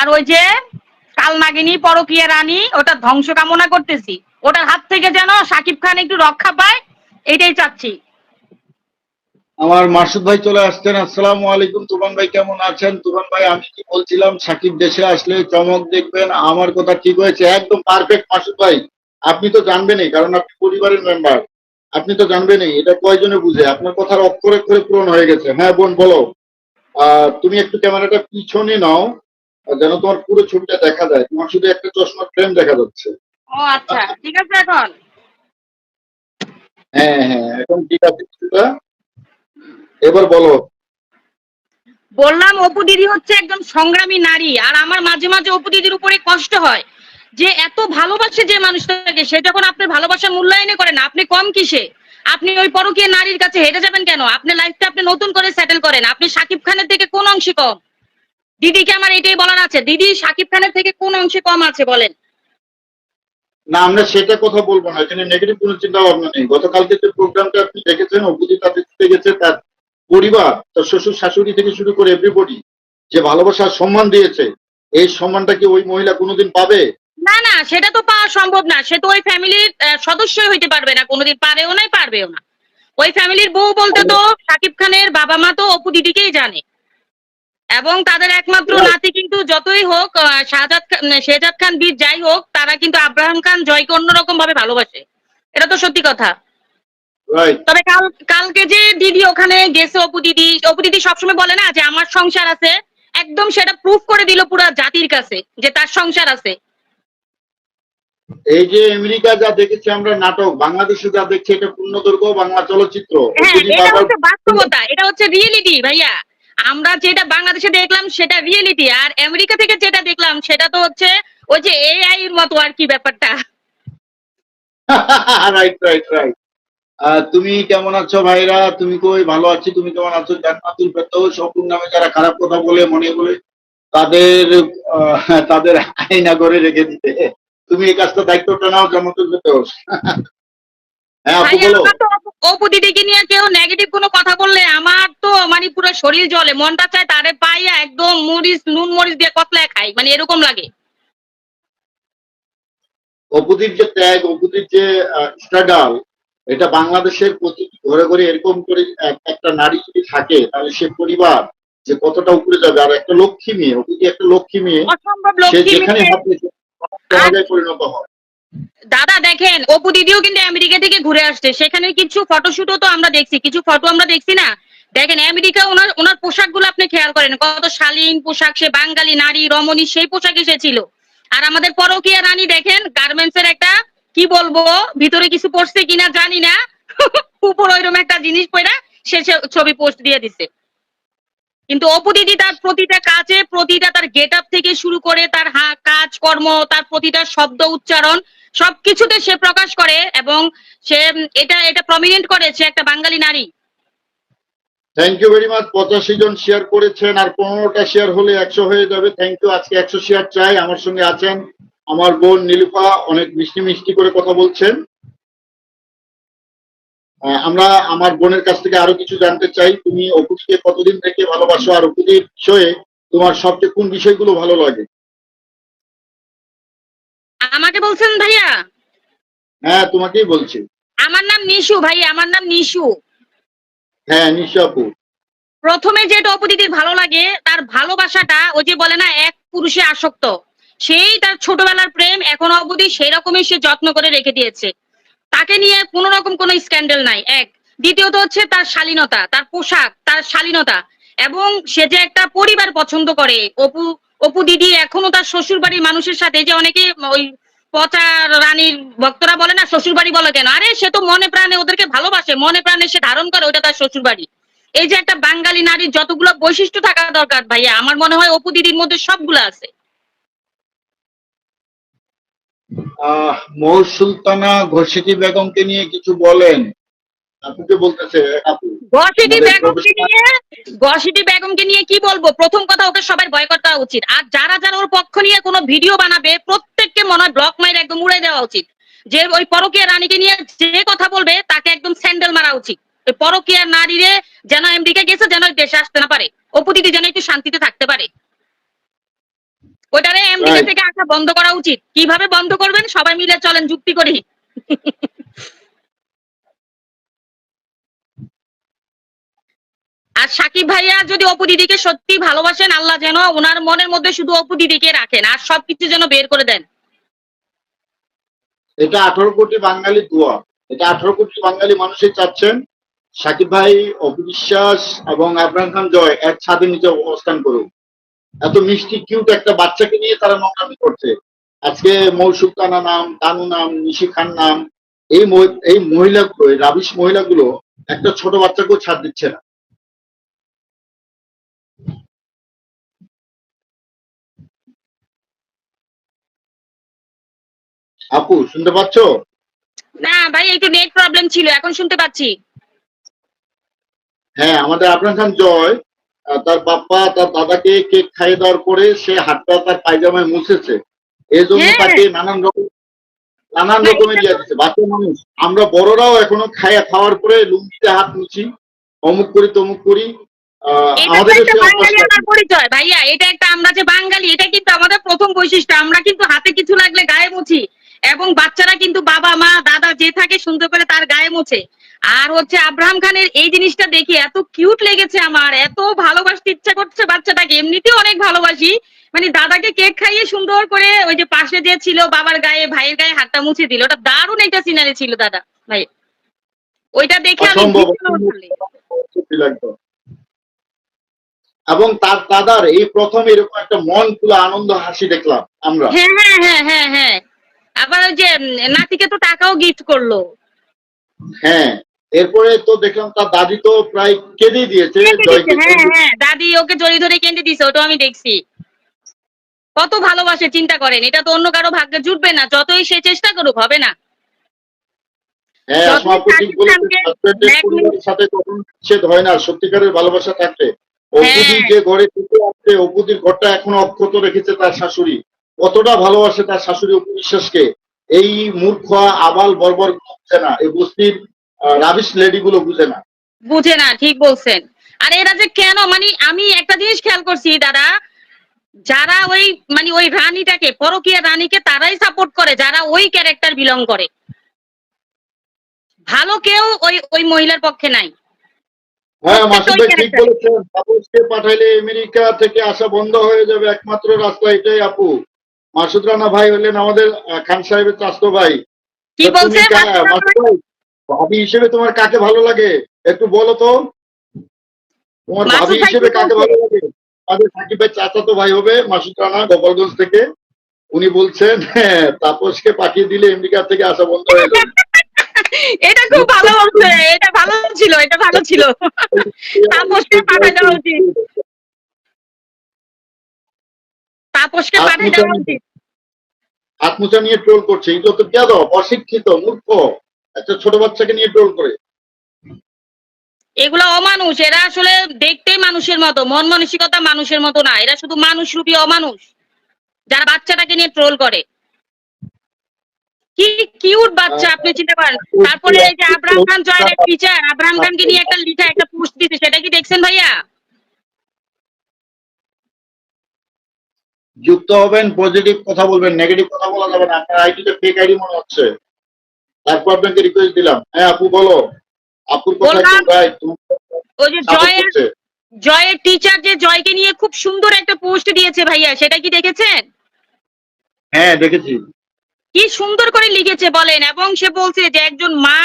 আর ওই যে কালনাগিনী পরকীয়া রানী ওটা ধ্বংস কামনা করতেছি। ওটার হাত থেকে যেন সাকিব খান একটু রক্ষা পায় এটাই চাচ্ছি। আমার মাসুদ ভাই চলে আসছেন। আসসালামু আলাইকুম। তুফান ভাই কেমন আছেন? তুফান ভাই আমি কি বলছিলাম সাকিব দেশে আসলে চমক দেখবেন আমার কথা ঠিক হয়েছে। একদম পারফেক্ট মাসুদ ভাই। আপনি তো জানবেনই কারণ আপনি পরিবারের মেম্বার আপনি তো জানবেনই এটা কয়জনে বুঝে? আপনার কথার অক্ষরে অক্ষরে পূরণ হয়ে গেছে। হ্যাঁ বোন বলো। আহ, তুমি একটু ক্যামেরাটা পিছনে নাও। যেন তোমার পুরো ছবিটা দেখা যায়। তোমার শুধু একটা চশমার ফ্রেম দেখা যাচ্ছে। ও আচ্ছা। ঠিক আছে এখন? হ্যাঁ হ্যাঁ এখন ঠিক আছে কিছুটা। এবার বলো। বললাম অপু দিদি হচ্ছে একদম সংগ্রামী নারী আর আমার মাঝে মাঝে অপু দিদির উপরে কষ্ট হয়। যে এত ভালোবাসে যে মানুষটাকে সে যখন আপনার ভালোবাসা মূল্যায়নে করে না আপনি কম কিসে? আপনি ওই পরকীয় নারীর কাছে হেঁটে যাবেন কেন? আপনার লাইফটা আপনি নতুন করে সেটেল করেন। আপনি সাকিব খানের থেকে কোন অংশে কম? দিদিকে আমার এটাই বলার আছে। দিদি সাকিব খানের থেকে কোন অংশে কম আছে বলেন? না আমরা সেটা কথা বলব না। এখানে নেগেটিভ কোনো চিন্তা ভাবনা নেই। গতকালকে যে প্রোগ্রামটা আপনি দেখেছেন অপুজি তাতে গেছে তার পরিবার তার শ্বশুর শাশুড়ি থেকে শুরু করে এভরিবডি যে ভালোবাসার সম্মান দিয়েছে এই সম্মানটা কি ওই মহিলা কোনোদিন পাবে? না না সেটা তো পাওয়া সম্ভব না। সে তো ওই ফ্যামিলির সদস্যই হইতে পারবে না। কোনোদিন পারেও নাই পারবেও না। ওই ফ্যামিলির বউ বলতে তো সাকিব খানের বাবা মা তো অপু দিদিকেই জানে। এবং তাদের একমাত্র নাতি কিন্তু যতই হোক শাহজাদ খান শেহজাদ খান বীর যাই হোক তারা কিন্তু আব্রাহাম খান জয়কে অন্যরকম ভাবে ভালোবাসে। এটা তো সত্যি কথা। তবে কাল কালকে যে দিদি ওখানে গেছে অপু দিদি অপু দিদি সবসময় বলে না যে আমার সংসার আছে একদম সেটা প্রুফ করে দিল পুরো জাতির কাছে যে তার সংসার আছে। এই যে আমেরিকা যা দেখেছি আমরা নাটক বাংলাদেশে যা দেখছি এটা পূর্ণদৈর্ঘ্য বাংলা চলচ্চিত্র। হ্যাঁ এটা হচ্ছে বাস্তবতা এটা হচ্ছে রিয়েলিটি ভাইয়া। আমরা যেটা বাংলাদেশে দেখলাম সেটা রিয়েলিটি আর আমেরিকা থেকে যেটা দেখলাম সেটা তো হচ্ছে ওই যে এআই এর মতো আর কি ব্যাপারটা। রাইট রাইট রাইট তুমি কেমন আছো ভাইরা? তুমি কই? ভালো আছি, তুমি কেমন আছো? জান্নাতুল ফেরদৌস অপুর নামে যারা খারাপ কথা বলে, মনে বলে, তাদের তাদের আয়না করে রেখে দিতে। তুমি এই কাজটা দায়িত্বটা নাও জান্নাতুল ফেরদৌস অপু- অপু দিদিকে নিয়ে কেউ নেগেটিভ কোনো কথা বললে আমার তো মানে পুরো শরীর জ্বলে মনটা চায় তারে পাইয়া একদম মরিচ নুন মরিচ দিয়ে কতলায় খাই মানে এরকম লাগে। অপুদির যে ত্যাগ অপুদির যে স্ট্রাগল এটা বাংলাদেশের প্রতি ঘরে ঘরে এরকম করে একটা নারী যদি থাকে তাহলে সে পরিবার যে কতটা উপরে যাবে। আর একটা লক্ষ্মী মেয়ে অপুদি একটা লক্ষ্মী মেয়ে সে যেখানে হাত পরিণত হয়। দাদা দেখেন, অপু দিদিও কিন্তু আমেরিকা থেকে ঘুরে আসছে। সেখানে কিছু ফটোশুটও তো আমরা দেখছি, কিছু ফটো আমরা দেখছি না? দেখেন, আমেরিকা ওনার ওনার পোশাকগুলো আপনি খেয়াল করেন, কত শালীন পোশাক, সে বাঙালি নারী, রমণী, সেই পোশাক এসেছিল। আর আমাদের পরকীয়া রানী দেখেন গার্মেন্টস এর একটা, কি বলব, ভিতরে কিছু পড়ছে কিনা জানি না। উপর ওইরকম একটা জিনিস পড়া, সে সে- ছবি পোস্ট দিয়ে দিছে কিন্তু অপু দিদি তার প্রতিটা কাজে, প্রতিটা তার গেট আপ থেকে শুরু করে তার কাজ, কর্ম, তার প্রতিটা শব্দ উচ্চারণ, সবকিছুতে সে প্রকাশ করে এবং সে, এটা এটা প্রমিনেন্ট করে, সে একটা বাঙালি নারী। থ্যাংক ইউ ভেরি মাচ পঁচাশি জন শেয়ার করেছেন আর পনেরোটা শেয়ার হলে একশো হয়ে যাবে। থ্যাংক ইউ আজকে একশো শেয়ার চাই। আমার সঙ্গে আছেন আমার বোন নীলুফা অনেক মিষ্টি মিষ্টি করে কথা বলছেন। আমরা আমার বোনের কাছ থেকে আরও কিছু জানতে চাই। তুমি অপুদিকে কতদিন থেকে ভালোবাসো আর অপুদির বিষয়ে তোমার সবচেয়ে কোন বিষয়গুলো ভালো লাগে? আমাকে বলছেন ভাইয়া? হ্যাঁ তোমাকেই বলছি। আমার নাম নিশু ভাই আমার নাম নিশু। হ্যাঁ নিশু আপু। প্রথমে যেটা অপদিদির ভালো লাগে তার ভালোবাসাটা ওই যে বলে না এক পুরুষে আসক্ত। সেই তার ছোটবেলার প্রেম এখন অবধি সেই রকমই সে যত্ন করে রেখে দিয়েছে। তাকে নিয়ে কোনো রকম কোনো স্ক্যান্ডেল নাই। এক। দ্বিতীয়ত হচ্ছে তার শালীনতা, তার পোশাক, তার শালীনতা। এবং সে যে একটা পরিবার পছন্দ করে, অপু অপু দিদি এখনও তার শ্বশুর বাড়ির মানুষের সাথে যে অনেকে ওই পচা রানীর ভক্তরা বলে না শ্বশুর বাড়ি বলে কেন? আরে সে তো মনে প্রাণে ওদেরকে ভালোবাসে, মনে প্রাণে সে ধারণ করে ওটা তার শ্বশুর বাড়ি এই যে একটা বাঙালি নারীর যতগুলো বৈশিষ্ট্য থাকা দরকার ভাইয়া, আমার মনে হয় অপু দিদির মধ্যে সবগুলো আছে। মৌ সুলতানা ঘোষিটি বেগমকে নিয়ে কিছু বলেন। আপুকে বলতেছে আপু বেগমকে নিয়ে গসিটি বেগমকে নিয়ে কি বলব? প্রথম কথা ওকে সবার বয়কট করা উচিত। আর যারা যারা ওর পক্ষ নিয়ে কোনো ভিডিও বানাবে প্রত্যেককে মনে হয় ব্লক মাইর একদম উড়ে দেওয়া উচিত। যে ওই পরকীয়া রানীকে নিয়ে যে কথা বলবে তাকে একদম স্যান্ডেল মারা উচিত। ওই পরকীয়া নারীরে যেন আমেরিকা গেছে যেন দেশে আসতে না পারে। দিদি যেন একটু শান্তিতে থাকতে পারে। ওটারে Right. থেকে আসা বন্ধ করা উচিত। কীভাবে বন্ধ করবেন? সবাই মিলে চলেন যুক্তি করি। আর সাকিব ভাইয়া যদি অপু দিদিকে সত্যি ভালোবাসেন আল্লাহ যেন ওনার মনের মধ্যে শুধু অপু দিদিকে রাখেন আর সবকিছু যেন বের করে দেন। এটা আঠারো কোটি বাঙালি দোয়া এটা আঠারো কোটি বাঙালি মানুষই চাচ্ছেন সাকিব ভাই অবিশ্বাস এবং আবরাম খান জয় এক ছাদের নিচে অবস্থান করুক। এত মিষ্টি কিউট একটা বাচ্চাকে নিয়ে তারা নোংরামি করছে। আজকে মৌসুক কানা নাম তানু নাম নিশি খান নাম এই এই মহিলাগুলো এই রাবিশ মহিলাগুলো একটা ছোট বাচ্চাকেও ছাড় দিচ্ছে না। আপু শুনতে পাচ্ছো? না ভাই একটু নেট প্রবলেম ছিল এখন শুনতে পাচ্ছি। হ্যাঁ আমাদের আবরাম খান জয়। তার বাপ্পা তার দাদাকে কেক খাইয়ে দেওয়ার পরে সে হাতটা তার পায়জামায় মুছেছে। এই জন্য হ্যাঁ। তাকে নানান রকম নানান রকমের ইয়ে দিচ্ছে বাচ্চা মানুষ আমরা বড়রাও এখনও খাইয়া খাওয়ার পরে লুঙ্গিতে হাত মুছি। অমুক করি তমুক করি। আহ, এটা তো আমাদের একটা দেশে বাঙালি অভ্যাস আমার আছে। পরিচয় ভাইয়া। এটা একটা আমরা যে বাঙালি এটা কিন্তু আমাদের প্রথম বৈশিষ্ট্য। আমরা কিন্তু হাতে কিছু লাগলে গায়ে মুছি। এবং বাচ্চারা কিন্তু বাবা মা দাদা যে থাকে সুন্দর করে তার গায়ে মুছে। আর হচ্ছে আব্রাহাম খানের এই জিনিসটা দেখে এত কিউট লেগেছে আমার এত ভালোবাসতে ইচ্ছা করছে বাচ্চাটাকে। এমনিতেও অনেক ভালোবাসি। মানে দাদাকে কেক খাইয়ে সুন্দর করে ওই যে পাশে যে ছিল বাবার গায়ে ভাইয়ের গায়ে হাতটা মুছে দিল। ওটা দারুণ একটা সিনারি ছিল দাদা ভাই। ওইটা দেখে আমি। এবং তার দাদার এই প্রথম এরকম একটা মন খুলে আনন্দ হাসি দেখলাম আমরা। হ্যাঁ হ্যাঁ হ্যাঁ হ্যাঁ হ্যাঁ। আবার ওই যে নাতিকে তো টাকাও গিফট করল। হ্যাঁ এরপরে তো দেখলাম তার দাদি তো প্রায় দিয়েছে কেঁদে দিছে, হ্যাঁ হ্যাঁ দাদি ওকে জড়ি ধরে কেঁদে দিছে ওটা আমি দেখছি। কত ভালোবাসে চিন্তা করেন এটা তো অন্য কারও ভাগ্যে জুটবে না যতই সে চেষ্টা করুক হবে না। হ্যাঁ সত্যিকারের ভালোবাসা। যে ঘরে থেকে আসছে অপুদির ঘরটা এখনও অক্ষত রেখেছে তার শাশুড়ি। কতটা ভালোবাসে তার শাশুড়ি অপু বিশ্বাসকে। এই মূর্খ আবাল বর্বর না এই বস্তির রাবিশ লেডি গুলো বুঝে না। বুঝে না ঠিক বলছেন। আর এরা যে কেন? মানে আমি একটা জিনিস খেয়াল করছি দাদা যারা ওই মানে ওই রানীটাকে পরকীয়া রানীকে তারাই সাপোর্ট করে যারা ওই ক্যারেক্টার বিলং করে। ভালো কেউ ওই ওই মহিলার পক্ষে নাই। হ্যাঁ মাসুদ ভাই ঠিক বলেছেন তাপসকে পাঠাইলে আমেরিকা থেকে আসা বন্ধ হয়ে যাবে একমাত্র রাস্তা এটাই আপু। মাসুদ রানা ভাই হলেন আমাদের খান সাহেবের চাস্তো ভাই। কি তা বলছে? মাসুদ ভাই, ভাবি হিসেবে তোমার কাকে ভালো লাগে? একটু বলো তো। তোমার ভাবি হিসেবে কাকে? ভালো লাগে? আমাদের সাকিব ভাই চাচাতো ভাই হবে মাসুদ রানা গোপালগঞ্জ থেকে। উনি বলছেন হ্যাঁ তাপসকে পাঠিয়ে দিলে আমেরিকা থেকে আসা বন্ধ হয়ে যাবে। এটা খুব ভালো বলছে। এটা ভালো ছিল এটা ভালো ছিল। তাপসকে পাঠায় দেওয়া উচিত। তাপসকে পাঠিয়ে দেওয়া উচিত। আত্মচা নিয়ে ট্রোল করছে। এগুলো তো বেয়াদব অশিক্ষিত মূর্খ। একটা ছোট বাচ্চাকে নিয়ে ট্রোল করে। এগুলো অমানুষ এরা আসলে দেখতেই মানুষের মতো মন মানসিকতা মানুষের মতো না এরা শুধু মানুষ রূপী অমানুষ যারা বাচ্চাটাকে নিয়ে ট্রোল করে। কি কিউট বাচ্চা আপনি চিন্তা করেন তারপরে এই যে আব্রাহাম খান জয়ের টিচার আব্রাহাম খানকে নিয়ে একটা লিখা একটা পোস্ট দিতে সেটা কি দেখছেন ভাইয়া? যুক্ত হবেন পজিটিভ কথা বলবেন নেগেটিভ কথা বলা যাবে না আপনার আইডিটা ফেক আইডি মনে হচ্ছে। তারপর আপনাকে রিকোয়েস্ট দিলাম। হ্যাঁ আপু বলো। আপুর কথা রাইট ওই যে জয়ের জয়ের টিচার যে জয়কে নিয়ে খুব সুন্দর একটা পোস্ট দিয়েছে ভাইয়া সেটা কি দেখেছেন? হ্যাঁ দেখেছি। কি সুন্দর করে লিখেছে বলেন এবং সে বলছে যে একজন মা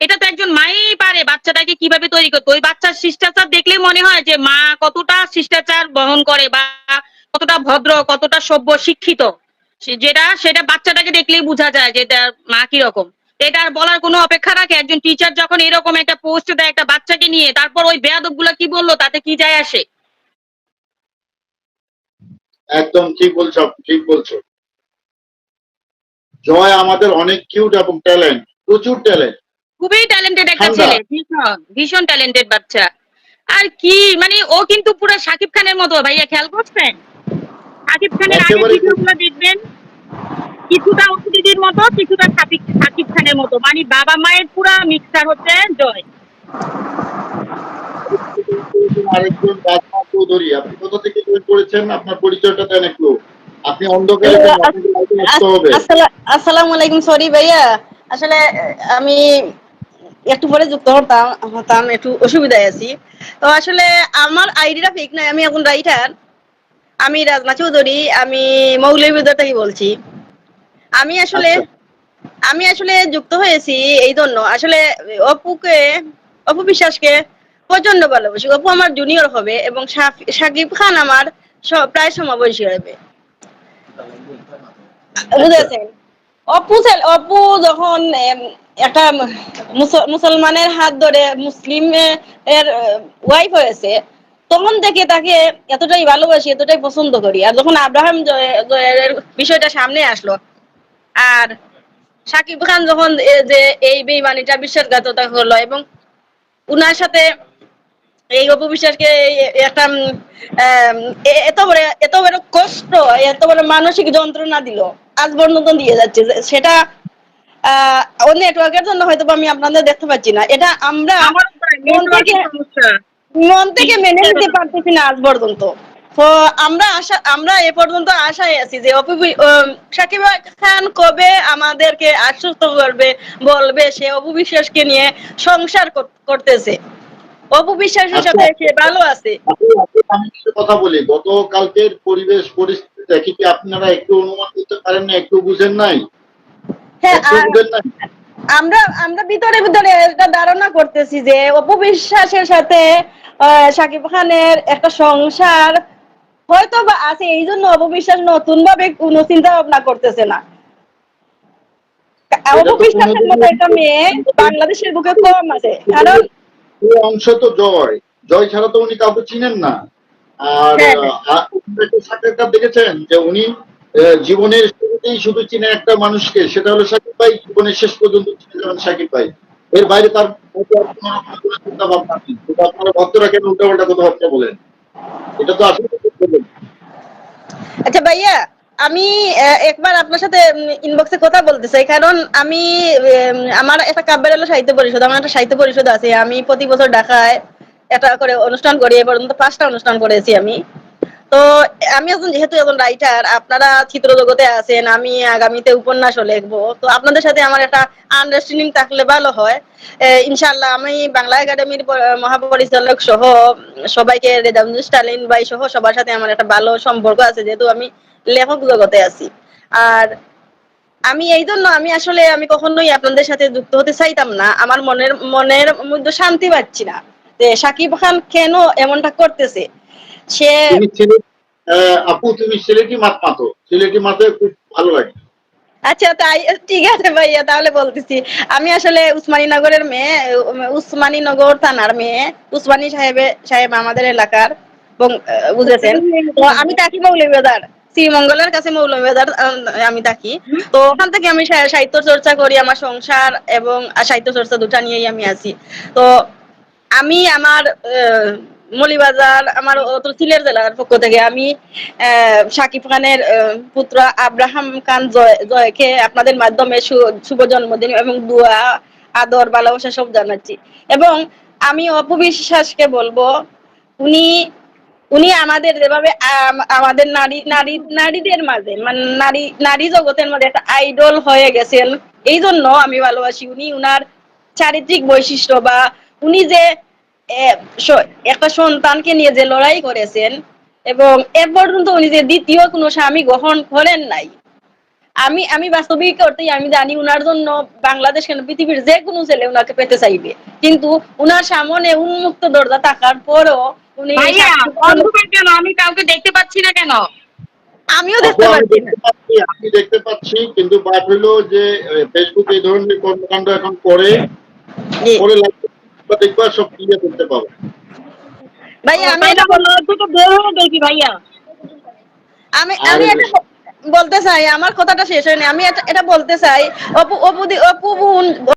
এটা তো একজন মাই পারে বাচ্চাটাকে কীভাবে তৈরি করতে। ওই বাচ্চার শিষ্টাচার দেখলে মনে হয় যে মা কতটা শিষ্টাচার বহন করে বা কতটা ভদ্র কতটা সভ্য শিক্ষিত। যেটা সেটা বাচ্চাটাকে দেখলেই বোঝা যায় যে তার মা কীরকম। এটা আর বলার কোনো অপেক্ষা রাখে? একজন টিচার যখন এরকম একটা পোস্ট দেয় একটা বাচ্চাকে নিয়ে তারপর ওই বেয়াদবগুলা কি বলল? তাতে কি যায় আসে? একদম ঠিক বলছো ঠিক বলছো। জয় আমাদের অনেক কিউট এবং ট্যালেন্ট প্রচুর ট্যালেন্ট খুবই ট্যালেন্টেড একটা ছেলে ভীষণ ভীষণ ট্যালেন্টেড বাচ্চা। আর কি মানে ও কিন্তু পুরো সাকিব খানের মতো ভাইয়া খেয়াল করছেন? সাকিব খানের আগে ভিডিওগুলো দেখবেন। কিছুটা অতিথির মতো কিছুটা সাকিব সাকিব খানের মতো। মানে বাবা মায়ের পুরা মিক্সার হচ্ছে জয়। আরেকজন রাজমা চৌধুরী আপনি কোথা থেকে জয়েন করেছেন? আপনার পরিচয়টা দেন একটু। আপনি অন্ধকারে কেন? আপনাকে লাইটে আসতে হবে। আসসালামু আলাইকুম সরি ভাইয়া। আসলে আমি একটু পরে যুক্ত হতাম হতাম একটু অসুবিধায় আছি। তো আসলে আমার আইডিটা ফেক নাই আমি এখন রাইটার আমি রাজমা চৌধুরী আমি মৌলভীবাজার থেকে বলছি। আমি আসলে আচ্ছা। আমি আসলে যুক্ত হয়েছি এই জন্য। আসলে অপুকে অপু বিশ্বাসকে প্রচণ্ড ভালোবাসি। অপু আমার জুনিয়র হবে এবং শাকিব খান আমার প্রায় সমবয়সী হবে। বুঝেছেন অপু অপু যখন একটা মুস- মুসলমানের হাত ধরে মুসলিম এর ওয়াইফ হয়েছে তখন থেকে তাকে এতটাই ভালোবাসি এতটাই পছন্দ করি। আর যখন আব্রাহাম বিষয়টা সামনে আসলো আর সাকিব খান যখন যে এই বেইমানিটা বিশ্বাসঘাতকতা হলো এবং উনার সাথে এই অপবিশ্বাসকে একটা এত বড় এত বড় কষ্ট এত বড় মানসিক যন্ত্রণা দিল আজ পর্যন্ত দিয়ে যাচ্ছে। সেটা আহ, ও নেটওয়ার্কের জন্য হয়তো আমি আপনাদের দেখতে পাচ্ছি না। এটা আমরা আমার মন থেকে মন নিতে পারতেছি না আজ পর্যন্ত। তো আমরা আশা আমরা এ পর্যন্ত আশায় আছি যে সাকিব খান কবে আমাদেরকে আশ্বস্ত করবে বলবে সে অপু বিশ্বাসকে নিয়ে সংসার করতেছে। অপু বিশ্বাসের সাথে সে ভালো আছে। কথা বলি। গতকালকের পরিবেশ পরিস্থিতি দেখি কি আপনারা একটু অনুমান করতে পারেন না একটু বুঝেন নাই? হ্যাঁ আমরা আমরা ভিতরে ভিতরে একটা ধারণা করতেছি যে অপু বিশ্বাসের সাথে সাকিব খানের একটা সংসার। হয়তো বা আছে এই জন্য অপু বিশ্বাস নতুন ভাবে কোনো চিন্তা ভাবনা করতেছে না। অপু তো বিশ্বাসের কোনোদিনই- মতো একটা মেয়ে বাংলাদেশের বুকে কম আছে। কারণ অংশ তো জয়। জয় ছাড়া তো উনি কাউকে চিনেন না। আর হ্যাঁ। একটা সাক্ষাৎকার দেখেছেন যে উনি জীবনের শুরুতেই শুধু চিনে একটা মানুষকে সেটা হলো সাকিব ভাই জীবনের শেষ পর্যন্ত চিনে যাবেন সাকিব ভাই। এর বাইরে তার চিন্তা ভাবনা নেই আপনারা ভক্তরা কেন উল্টাপাল্টা কথাবার্তা বলেন এটা তো আসলে আচ্ছা ভাইয়া, আমি একবার আপনার সাথে ইনবক্সে কথা বলতে চাই। কারণ আমি আমার একটা কাব্যের হলো সাহিত্য পরিষদ, আমার একটা সাহিত্য পরিষদ আছে। আমি প্রতি বছর ঢাকায় এটা করে অনুষ্ঠান করি, এ পর্যন্ত পাঁচটা অনুষ্ঠান করেছি আমি। তো আমি এখন যেহেতু এখন রাইটার আপনারা চিত্র জগতে আছেন, আমি আগামীতে উপন্যাসও লিখব। তো আপনাদের সাথে আমার একটা আন্ডারস্ট্যান্ডিং থাকলে ভালো হয়। ইনশাল্লাহ আমি বাংলা একাডেমির মহাপরিচালক সহ সবাইকে স্টালিন ভাই সহ সবার সাথে আমার একটা ভালো সম্পর্ক আছে, যেহেতু আমি লেখক জগতে আছি। আর আমি এই জন্য আমি আসলে আমি কখনোই আপনাদের সাথে যুক্ত হতে চাইতাম না। আমার মনের মনের মধ্যে শান্তি পাচ্ছি না। যে সাকিব খান কেন এমনটা করতেছে? সে আপু তুমি সিলেটি মাত মাতো। সিলেটি মাতে খুব ভালো লাগে। আচ্ছা তাই ঠিক আছে ভাইয়া তাহলে বলতেছি। আমি আসলে মেয়ে থানার মেয়ে উসমানী সাহেবে সাহেব আমাদের এলাকার এবং বুঝেছেন? তো আমি থাকি মৌলভীবাজার শ্রীমঙ্গলের কাছে মৌলভীবাজার আমি থাকি। তো ওখান থেকে আমি সাহিত্য চর্চা করি আমার সংসার এবং সাহিত্য চর্চা দুটা নিয়েই আমি আছি। তো আমি আমার মলিবাজার, আমার অত সিলেট জেলার পক্ষ থেকে আমি শাকিব খানের পুত্র আব্রাহাম খান জয়, জয়কে আপনাদের মাধ্যমে শুভ জন্মদিন এবং দুয়া, আদর, ভালোবাসা সব জানাচ্ছি। এবং আমি অপবিশ্বাসকে বলব, উনি উনি আমাদের যেভাবে আমাদের নারী নারী, নারীদের মাঝে মানে নারী নারী জগতের মধ্যে একটা আইডল হয়ে গেছেন এই জন্য আমি ভালোবাসি উনি, উনার চারিত্রিক বৈশিষ্ট্য বা উনি যে একটা সন্তানকে নিয়ে যে লড়াই করেছেন এবং এ পর্যন্ত উনি যে দ্বিতীয় কোনো স্বামী গ্রহণ করেন নাই। আমি আমি বাস্তবিক অর্থেই আমি জানি উনার জন্য বাংলাদেশ কেন পৃথিবীর যে কোনো ছেলে উনাকে পেতে চাইবে। কিন্তু উনার সামনে উন্মুক্ত দরজা থাকার পরও উনি কেন? আমি কাউকে দেখতে পাচ্ছি না কেন? আমিও দেখতে পাচ্ছি আমি দেখতে পাচ্ছি কিন্তু যে ফেসবুক এই ধরনের কর্মকাণ্ড এখন করে। করে লাগবে দেখবা সব ক্লিয়ার করতে পারো। ভাইয়া আমি এটা বললাম বলো দুটো বের হয়ে দেখি ভাইয়া। আমি আমি এটা বলতে চাই আমার কথাটা শেষ হয়নি। আমি এটা এটা বলতে চাই অপু অপু দি- অপু বোন